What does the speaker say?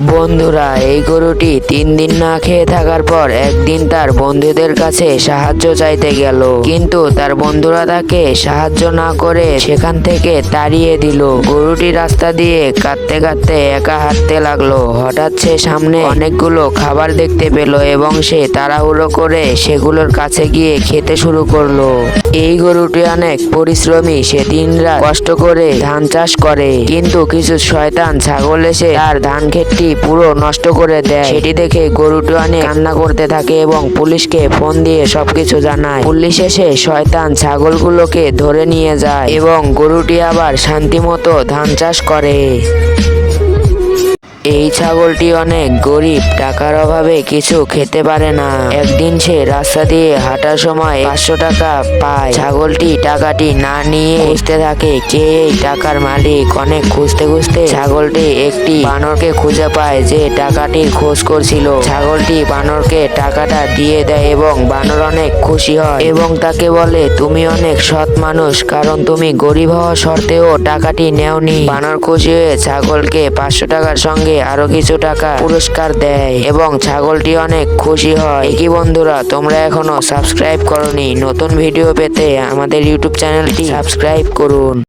বন্ধুরা, এই গরুটি তিন দিন না খেয়ে থাকার পর একদিন তার বন্ধুদের কাছে সাহায্য চাইতে গেল। কিন্তু তার বন্ধুরা তাকে সাহায্য না করে সেখান থেকে তাড়িয়ে দিল। গরুটি রাস্তা দিয়ে কাঁদতে কাঁদতে একা হাঁটতে লাগল। হঠাৎ সে সামনে অনেকগুলো খাবার দেখতে পেল এবং সে তাড়াহুড়ো করে সেগুলোর কাছে গিয়ে খেতে শুরু করল। এই গরুটি অনেক পরিশ্রমী, সে দিনরাত কষ্ট করে ধান চাষ করে। কিন্তু কিছু শয়তান ছাগল এসে তার ধান ক্ষেতটি পুরো নষ্ট করে দেয়। সেটি দেখে গরুটি অনেক কান্না করতে থাকে এবং পুলিশকে ফোন দিয়ে সবকিছু জানায়। পুলিশ এসে শয়তান ছাগলগুলোকে ধরে নিয়ে যায় এবং গরুটি আবার শান্তিমতো ধান চাষ করে। এই ছাগলটি অনেক গরিব, টাকার অভাবে কিছু খেতে পারে না। একদিন সে রাস্তা দিয়ে হাঁটার সময় পাঁচশো টাকা পায়। ছাগলটি টাকাটি না নিয়ে খুঁজতে থাকে কে এই টাকার মালিক অনেক খুঁজতে খুঁজতে ছাগলটি একটি বানরকে খুঁজে পায় যে টাকাটির খোঁজ করছিল। ছাগলটি বানরকে টাকাটা দিয়ে দেয় এবং বানর অনেক খুশি হয় এবং তাকে বলে, তুমি অনেক সৎ মানুষ, কারণ তুমি গরিব হওয়া সত্ত্বেও টাকাটি নেওনি। বানর খুশি হয়ে ছাগলকে পাঁচশো টাকার সঙ্গে আরও কিছু টাকা পুরস্কার দেয় এবং ছাগলটি অনেক খুশি হয়। একই বন্ধুরা, তোমরা এখনও সাবস্ক্রাইব করনি? নতুন ভিডিও পেতে আমাদের ইউটিউব চ্যানেলটি সাবস্ক্রাইব করুন।